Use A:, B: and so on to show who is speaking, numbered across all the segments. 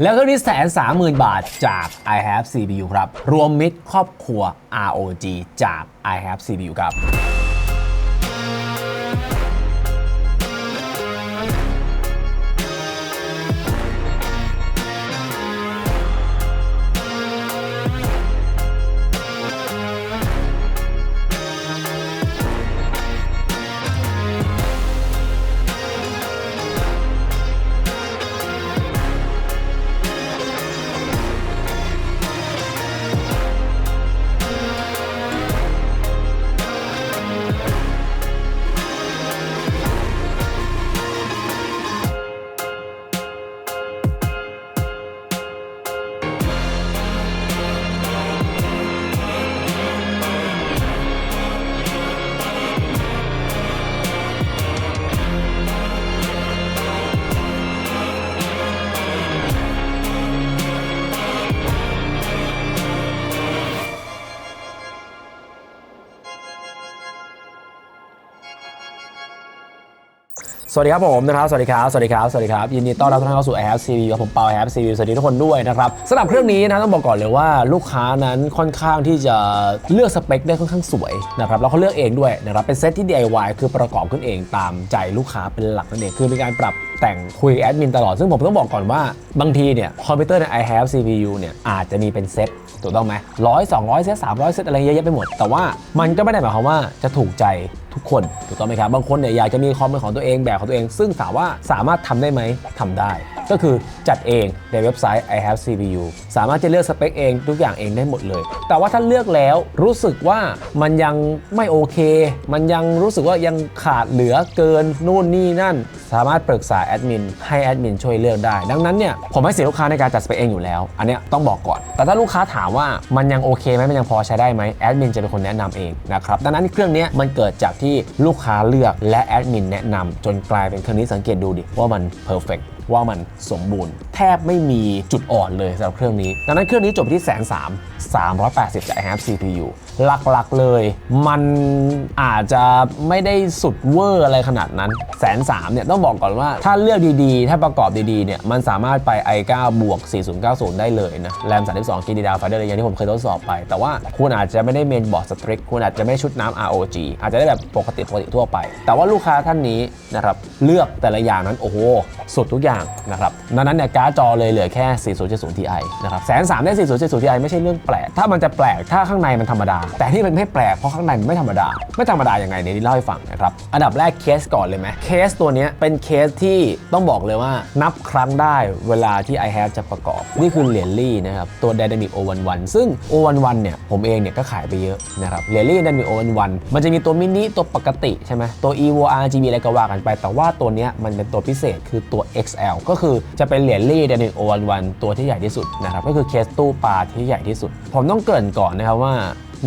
A: แล้วก็นี่แสนสามหมื่นบาทจาก I have CPU ครับ รวมมิตรครอบครัว ROG จาก I have CPU ครับ สวัสดีครับผมนะครับ สวัสดีครับ สวัสดีครับ สวัสดีครับ ยินดีต้อนรับทุกท่านเข้าสู่ i have CPU ครับผมเปา i have CPU สวัสดีทุกคนด้วยนะครับสำหรับเครื่องนี้นะต้องบอกก่อนเลยว่าลูกค้านั้นค่อนข้างที่จะเลือกสเปคได้ค่อนข้างสวยนะครับแล้วเขาเลือกเองด้วยนะครับเป็นเซตที่ DIY คือประกอบขึ้นเองตามใจลูกค้าเป็นหลักนั่นเองคือมีการปรับแต่งคุยแอดมินตลอดซึ่งผมต้องบอกก่อนว่าบางทีเนี่ยคอมพิวเตอร์ใน i have CPU เนี่ยอาจจะมีเป็นเซต ถูกต้องไหมร้อยสองร้อยเซตสามร้อยเซตอะไรเยอะแยะไปหมด แต่ว่ามันก็ไม่ได้หมายความว่าจะถูกใจทุกคนถูกต้องไหมครับ บางคนเนี่ยอยากจะมีคอมเป็นของตัวเองแบบของตัวเอง ซึ่งถามว่าสามารถทำได้ไหมทำได้ ก็คือจัดเองในเว็บไซต์ i have CPU สามารถจะเลือกสเปคเองทุกอย่างเองได้หมดเลย แต่ว่าถ้าเลือกแล้วรู้สึกว่ามันยังไม่โอเค มันยังรู้สึกว่ายังขาดเหลือเกินนู่นนี่นั่น สามารถปรึกษาแอดมินให้แอดมินช่วยเลือกได้ ดังนั้นเนี่ยผมให้สิทธิลูกค้าในการจัดสเปคเองอยู่แล้ว อันเนี้ยต้องบอกก่อน แต่ถ้าลูกค้าถามว่ามันยังโอเคไหมมันยังพอใช้ได้ไหมแอดมินจะเป็นคนแนะนำเองนะครับดังนั้นเครื่องนี้มันเกิดจากที่ลูกค้าเลือกและแอดมินแนะนำจนกลายเป็นเครื่องนี้สังเกตดูดิว่ามันเพอร์เฟกว่ามันสมบูรณ์ แทบไม่มีจุดอ่อนเลยสำหรับเครื่องนี้ ดังนั้นเครื่องนี้จบที่แสนสามสามร้อยแปดสิบจาก i have CPU หลักๆเลย มันอาจจะไม่ได้สุดเวอร์อะไรขนาดนั้นแสนสามเนี่ยต้องบอกก่อนว่าถ้าเลือกดีๆ ถ้าประกอบดีๆเนี่ยมันสามารถไป i9 บวก 4090 ได้เลยนะแรม32 g b ดาวไฟได้เลยอย่างที่ผมเคยทดสอบไป แต่ว่าคุณอาจจะไม่ได้เมนบอร์ดสตริกคุณอาจจะไม่ชุดน้ำ ROG อาจจะได้แบบปกติปกติทั่วไป แต่ว่าลูกค้าท่านนี้นะครับเลือกแต่ละอย่างนั้นโอ้โหสุดทุกอย่างนะครับดังนั้นเนี่ยการ์ดจอเลยเหลือแค่ 4070 Ti นะครับแสนสามได้ 4070 Ti ไม่ใช่เรื่องแปลก ถ้ามันจะแปลกถ้าข้างในมันธรรมดา แต่ที่มันไม่แปลกเพราะข้างในมันไม่ธรรมดา ไม่ธรรมดายังไงเนี่ยนี่เล่าให้ฟังนะครับอันดับแรกเคสก่อนเลยไหมเคสตัวนี้เป็นเคสที่ต้องบอกเลยว่านับครั้งได้เวลาที่ i have จะประกอบ นี่คือเหรียญลี่นะครับตัว Dynamic O11 ซึ่ง O11 เนี่ยผมเองเนี่ยก็ขายไปเยอะนะครับเหรียญลี่ Dynamic O11 มันจะมีตัวมินิตัวปกติใช่ไหมตัว Evo RGB อะไรก็ว่ากันไป แต่ว่าตัวนี้มันเป็นตัวพิเศษคือตัว L ก็คือจะเป็นเหรียญลี่เดนิโอวันวันตัวที่ใหญ่ที่สุดนะครับก็คือเคสตู้ปลาที่ใหญ่ที่สุด ผมต้องเกริ่นก่อนนะครับว่า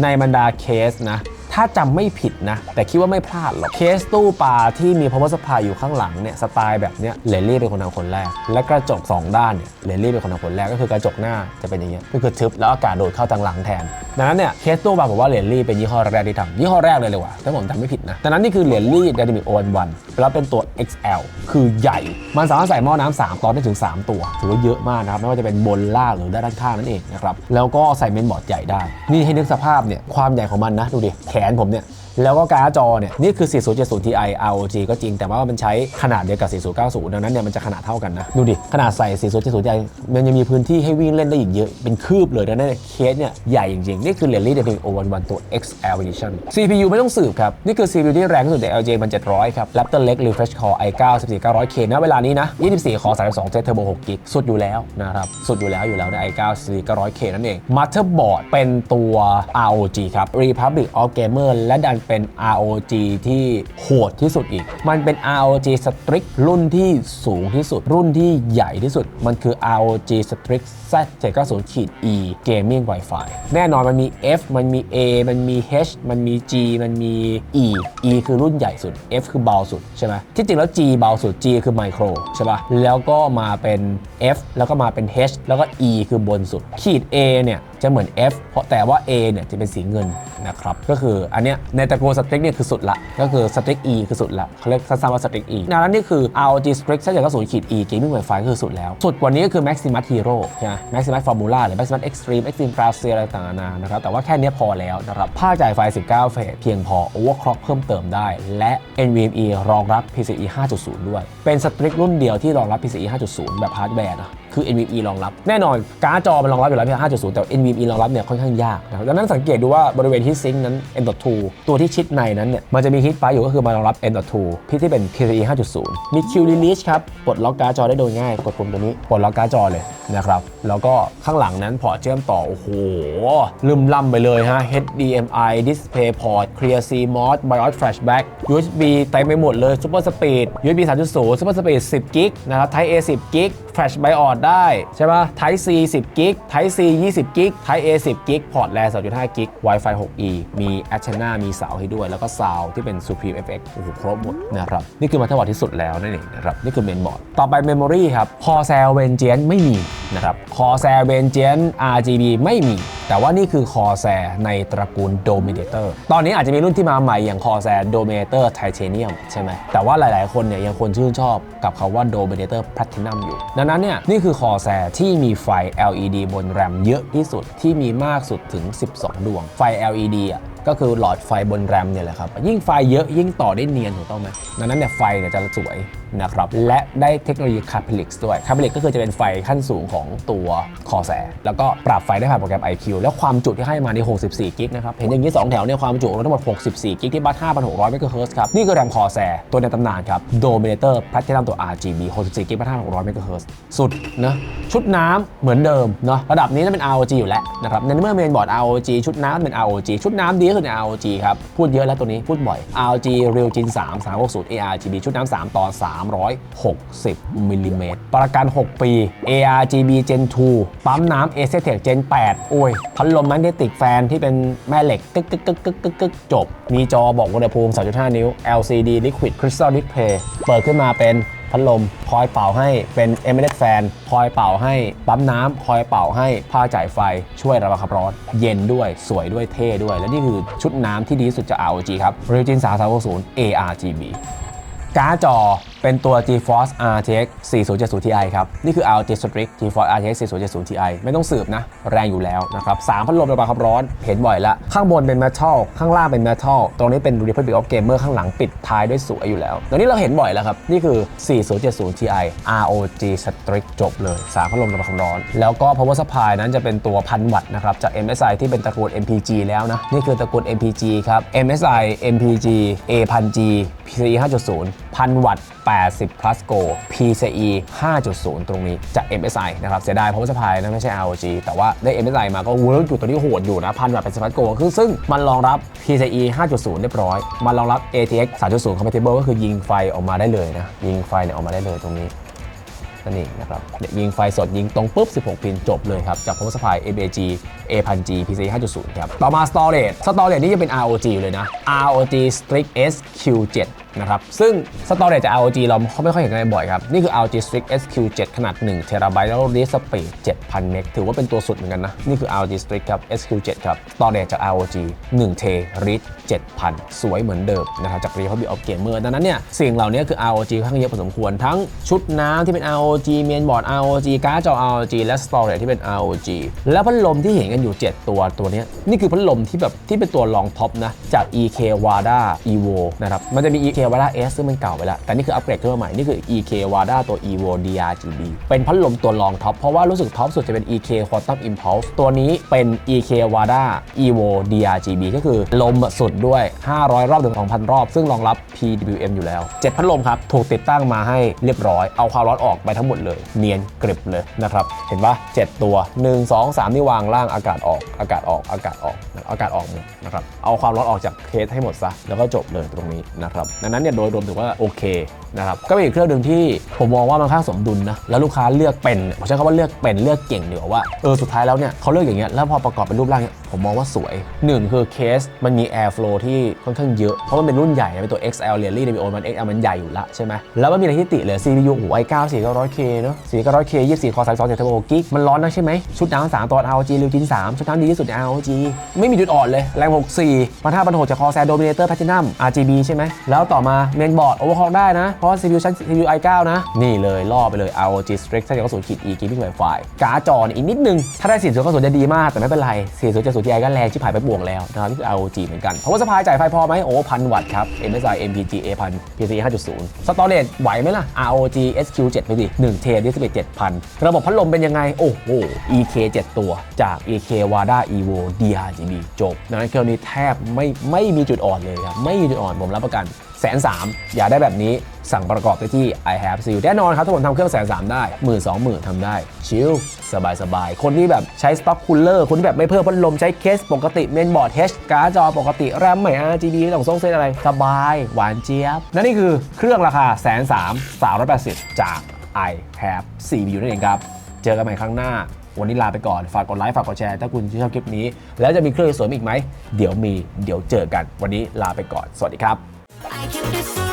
A: ในบรรดาเคสนะ ถ้าจำไม่ผิดนะ แต่คิดว่าไม่พลาดหรอก เคสตู้ปลาที่มี power supply อยู่ข้างหลังเนี่ยสไตล์แบบเนี้ยเลลี่เป็นคนทำคนแรก และกระจก 2 ด้านเนี่ยเลลี่เป็นคนทำคนแรกก็คือกระจกหน้าจะเป็นอย่างเงี้ยก็คือทึบแล้วอากาศโดดเข้าทางหลังแทน ดังนั้นเนี่ยเคสตู้ปลาผมว่าเลลี่เป็นยี่ห้อแรกที่ทำยี่ห้อแรกเลยเลยว่ะถ้าผมจำไม่ผิดนะดังนั้นนี่คือเลลี่ดนามิกโอวันแล้วเป็นตัว XL คือใหญ่ มันสามารถใส่หม้อน้ำสามตอนได้ถึง 3 ตัว ถือว่าเยอะมากนะครับ ไม่ว่าจะเป็นบนล่างหรือด้านข้างนั่นเองนะครับ แล้วก็ใส่เมนบอร์ดใหญ่ได้ นี่ให้นึกสภาพเนี่ย ความใหญ่ของมันนะ ดูดิ แขนนผมเนี่ย แล้วก็การ์ดจอเนี่ยนี่คือ 4070 Ti ROG ก็จริง แต่ว่ามันใช้ขนาดเดียวกับ 4090 ดังนั้นเนี่ยมันจะขนาดเท่ากันนะ ดูดิ ขนาดใส่ 4070 Ti มันยังมีพื้นที่ให้วิ่งเล่นได้อีกเยอะ เป็นคืบเลยดังนั้นเคสเนี่ยใหญ่จริง ๆ นี่คือ Rally Deepin O11 ตัว XL Edition CPU ไม่ต้องสืบครับ นี่คือ CPU ที่แรงที่สุดใน LJ มัน700 ครับ Raptor Lake Refresh Core i9 14900K ณเวลานี้นะ24คอ32 Jet Turbo 6 g b สุดอยู่แล้วนะครับสุดอยู่แล้วอยู่แล้วใน i9 14900K นั่นเอง Motherboard เป็นตัว ROG ครับ Republic of Gamer และดันเป็น ROG ที่โหดที่สุดอีก มันเป็น ROG Strix รุ่นที่สูงที่สุด รุ่นที่ใหญ่ที่สุด มันคือ ROG Strix Z790 E Gaming Wi-Fi แน่นอนมันมี F มันมี A มันมี H มันมี G มันมี E E คือรุ่นใหญ่สุด F คือเบาสุดใช่ไหมที่จริงแล้ว G เบาสุด G คือไมโครใช่ปะแล้วก็มาเป็น F แล้วก็มาเป็น H แล้วก็ E คือบนสุด ขีด A เนี่ย จะเหมือน F เพราะแต่ว่า A เนี่ยจะเป็นสีเงินนะครับก็คืออันเนี้ยในตระกูลสตริกเนี่ยคือสุดละ ก็คือสตริก E คือสุดละเขาเรียกสั้นๆว่าสตริก E ดังนั้นนี่คือ ROG Strix ถ้าเกิดก็ศูนย์ขีด E Gaming Wi-Fi คือสุดแล้ว สุดกว่านี้ก็คือ Maximus Hero ใช่ไหม Maximus Formula หรือ Maximus Extreme Extreme Plus อะไรต่างๆนะครับแต่ว่าแค่นี้พอแล้วนะครับภาคจ่ายไฟ 19 เฟสเพียงพอ Overclock เพิ่มเติมได้ และ NVMe รองรับ PCIe 5.0 ด้วย เป็นสตริกรุ่นเดียวที่รองรับ PCIe 5.0 แบบฮาร์ดแวร์นะคือ NVMe รองรับแน่นอนการ์ดจอมันรองรับอยู่แล้ว PCIe 5.0 แต่ NVMe รองรับเนี่ยค่อนข้างยากนะครับดังนั้นสังเกตดูว่าบริเวณที่ซิงค์นั้น M.2 ตัวที่ชิดในนั้นเนี่ยมันจะมีฮิตไฟอยู่ก็คือมารองรับ M.2 ที่ที่เป็น PCIe 5.0 มี Q Release ครับปลดล็อกการ์ดจอได้โดยง่าย กดปุ่มตัวนี้ปลดล็อกการ์ดจอเลยนะครับ แล้วก็ข้างหลังนั้นพอเชื่อมต่อ โอ้โหลืมล่ำไปเลยฮะ HDMI Display Port Clear CMOS BIOS Flashback USB เต็มไปหมดเลย Super Speed USB 3.0 Super Speed 10กิกนะครับ Type A 10กิก Flash BIOS ได้ใช่ปะ Type C 10กิก Type C 20กิก Type A 10กิกพอร์ตแล2.5กิก Wi-Fi 6E มี Antenna มีเสาให้ด้วย แล้วก็ซาวที่เป็น Supreme FX โอ้โหครบหมดนะครับ นี่คือมาตรฐานที่สุดแล้วนั่นเองนะครับ นี่คือเมนบอร์ด ต่อไป Memory ครับ Corsair Vengeance ไม่มีนะครับ Corsair Vengeance RGB ไม่มี แต่ว่านี่คือ Corsair ในตระกูล Dominator ตอนนี้อาจจะมีรุ่นที่มาใหม่อย่าง Corsair Dominator Titanium ใช่ไหมแต่ว่าหลายๆ คนเนี่ยยังคนชื่นชอบกับคาว่า Dominator Platinum อยู่ ดังนั้นเนี่ยนี่คือ Corsair ที่มีไฟ LED บนแรมเยอะที่สุดที่มีมากสุดถึง 12 ดวง ไฟ LED อะก็คือหลอดไฟบนแรมเนี่ยแหละครับยิ่งไฟเยอะยิ่งต่อได้เนียนถูกต้องไหมดังนั้นเนี่ยไฟเนี่ยจะสวย นะครับและได้เทคโนโลยี Capelix ด้วย Capelix ก็คือจะเป็นไฟขั้นสูงของตัว Corsair แล้วก็ปรับไฟได้ผ่านโปรแกรม IQ แล้วความจุที่ให้มาใน 64 กิกนะครับ เห็นอย่างนี้ 2 แถวเนี่ยความจุทั้งหมด 64 กิกที่บัส5,600 MHz ครับ นี่คือแรม Corsair ตัวในตำนานครับ Dominator Platinum ตัว RGB 64 กิกบัส5,600 MHz สุดนะชุดน้ำเหมือนเดิมเนาะระดับนี้จะเป็น ROG อยู่แล้วนะครับในเมื่อเมนบอร์ด ROG ชุดน้ำเป็น ROG ชุดน้ำดีก็คือใน ROG ครับพูดเยอะแล้วตัวนี้พูดบ่อย ROG Real Gen 3 360 ARGB ชุดน้ำ3ต่อ360มิลลิเมตรประกัน 6 ปี ARGB Gen 2 ปั๊มน้ำ a s t e c Gen 8 โอ้ย พัดลมแมกเนติกแฟนที่เป็นแม่เหล็ก กึกกึกกึกกึกกึกกึกจบ มีจอบอกอุณหภูมิ 3.5 นิ้ว LCD Liquid Crystal Display เปิดขึ้นมาเป็นพัดลม คอยเป่าให้เป็น e m e r a t e Fan คอยเป่าให้ปั๊มน้ำ คอยเป่าให้ผ้าจ่ายไฟ ช่วยระบายความร้อน เย็นด้วยสวยด้วยเท่ด้วย และนี่คือชุดน้ำที่ดีที่สุดจาก ROG ครับ Real Gen 3 360 ARGB การ์ดจอ เป็นตัว GeForce RTX 4070 Ti ครับ นี่คือ ROG Strix GeForce RTX 4070 Ti ไม่ต้องสืบนะ แรงอยู่แล้วนะครับสามพัดลมระบายความร้อน เห็นบ่อยละ ข้างบนเป็น Metal ข้างล่างเป็น Metal ตรงนี้เป็น Republic of Gamer ข้างหลังปิดท้ายด้วยสวยอยู่แล้ว ตรงนี้เราเห็นบ่อยแล้วครับ นี่คือ 4070 Ti ROG Strix จบเลยสามพัดลมระบายความร้อน แล้วก็ Power Supply นั้นจะเป็นตัวพันวัตต์นะครับจาก MSI ที่เป็นตระกูล MPG แล้วนะนี่คือตระกูล MPG ครับ MSI MPG A1000G PCIe 5.0พันวัตต์80 plus go PCE 5.0 ตรงนี้จาก MSI นะครับ เสียดายเพราะว่าสปายนะไม่ใช่ ROG แต่ว่าได้ MSI มาก็เวิร์กอยู่ตัวนี้โหดอยู่นะพันวัตต์80 plus go คือซึ่งมันรองรับ PCE 5.0 เรียบร้อย มันรองรับ ATX 3.0 compatible ก็คือยิงไฟออกมาได้เลยนะ ยิงไฟเนี่ยออกมาได้เลยตรงนี้นั่นเองนะครับเนี่ยยิงไฟสดยิงตรงปุ๊บ 16 พินจบเลยครับ จาก Power Supply ABG A1000G PC 5.0 ครับ ต่อมา Storage Storage นี่จะเป็น ROG อยู่เลยนะ ROG Strix SQ7 นะครับ ซึ่ง Storage จาก ROG เราไม่ค่อยเห็นกันบ่อยครับ นี่คือ ROG Strix SQ7 ขนาด1 t b แล้ว Read Speed 7,000 เมกถือว่าเป็นตัวสุดเหมือนกันนะ นี่คือ ROG Strix ครับ SQ7 ครับ Storage จาก ROG 1 t Read 7,000 สวยเหมือนเดิมนะครับจาก Republic of Gamer ดังนั้นเนี่ยสิ่งเหล่านี้คือ ROG ค่อนข้างเยอะพอสมควรทั้งชุดน้ำที่เป็น ROG เมนบอร์ด ROG การ์ดจอ ROG และ Storage ที่เป็น ROG และพัดลมที่เห็นกันอยู่ 7 ตัวตัวนี้นี่คือพัดลมที่แบบที่เป็นตัวรองท็อปนะจาก EK Wada Evo นะครับมันจะมี EK Wada S ซึ่งมันเก่าไปแล้ว แต่นี่คืออัปเกรดขึ้นมาใหม่ นี่คือ EK Wada ตัว Evo DRGB เป็นพัดลมตัวรองท็อป เพราะว่ารู้สึกท็อปสุดจะเป็น EK Quantum Impulse ตัวนี้เป็น EK Wada Evo DRGB ก็คือลมสุดด้วย 500 รอบถึง2,000 รอบ ซึ่งรองรับ PWM อยู่แล้ว 7 พัดลมครับ ถูกติดตั้งมาให้เรียบร้อย เอาความร้อนออกไปทั้งหมดเลย เนียนกริบเลยนะครับ เห็นปะ7ตัว 1 2 3 นี่วางล่างอากาศออก อากาศออก อากาศออก อากาศออกหมดนะครับ เอาความร้อนออกจากเคสให้หมดซะ แล้วก็จบเลยตรงนี้นะครับดังนั้นเนี่ยโดยรวมถือว่าโอเคนะครับก็เป็นอีกเครื่องหนึ่งที่ผมมองว่ามันค่างสมดุลนะแล้วลูกค้าเลือกเป็นผมใช้คำว่าเลือกเป็นเลือกเก่งดีกว่าว่าเออสุดท้ายแล้วเนี่ยเขาเลือกอย่างเงี้ยแล้วพอประกอบเป็นรูปร่างเนี้ยผมมองว่าสวยหนึ่งคือเคสมันมี air flow ที่ค่อนข้างเยอะ เพราะมันเป็นรุ่นใหญ่เป็นตัว XL เรียลลี่ใน o มัน XL มันใหญ่อยู่ละใช่ไหมแล้วมันมีอะไรที่ติเลย CPU โอ้โห i9 4900K เนอะ 4900K 24 Core 32 7 Turbo กิกมันร้อนนักใช่ไหม ชุดน้ำ3ตัว ROG ริวจิน 3 ชุดน้ำดีที่สุดใน ROG ไม่มีจุดอ่อนเลย แรง 64 พันห้าพันหกจาก Corsair Dominator Platinum RGB ใช่ไหมแล้วต่อมาเมนบอร์ด overclock ได้นะ เพราะ CPU ชั้น CPU i9 นะนี่เลยล่อไปเลย ROG Strix 390ขีด E Gaming Wi-Fi การ์ดจอนอีกนิดนึงถ้าได้4090จะดีมากแต่ไม่เป็นไร4070 Ti ก็แรงชิบหายไปบวกแล้วนะครับนี่คือ ROG เหมือนกัน เพราะว่าสปายจ่ายไฟพอไหมโอ้พันวัตต์ครับ MSI MPGA พัน PCIe 5.0 สตอเรจไหวไหมล่ะ ROG SQ7 ไปดิ1 t ดิสเบ7,000 ระบบพัดลมเป็นยังไง โอ้โห EK 7 ตัวจาก EK WADA Evo DRGB จบดังนั้นเครื่องนี้แทบไม่ไม่มีจุดอ่อนเลยครับไม่มีจุดอ่อนผมรับประกันแสนสามอยากได้แบบนี้สั่งประกอบได้ที่ i have c แน่นอนครับถ้าผมทำเครื่องแสนสามได้หมื่นสองหมื่นทำได้ ชิลสบายสบายคนที่แบบใช้สต็อกคูลเลอร์คนที่แบบไม่เพิ่มพัดลมใช้เคสปกติเมนบอร์ด H การ์ดจอปกติ แรมใหม่ RGB ไม่ต้องส่งเส้นอะไร สบาย หวานเจี๊ยบและนี่คือเครื่องราคาแสนสามสามร้อยแปดสิบจาก i have CPU นั่นเองครับ เจอกันใหม่ครั้งหน้า วันนี้ลาไปก่อน ฝากกดไลค์ ฝากกดแชร์ ถ้าคุณชอบคลิปนี้ แล้วจะมีเครื่องสวยอีกไหม เดี๋ยวมี เดี๋ยวเจอกัน วันนี้ลาไปก่อน สวัสดีครับ
B: I can be so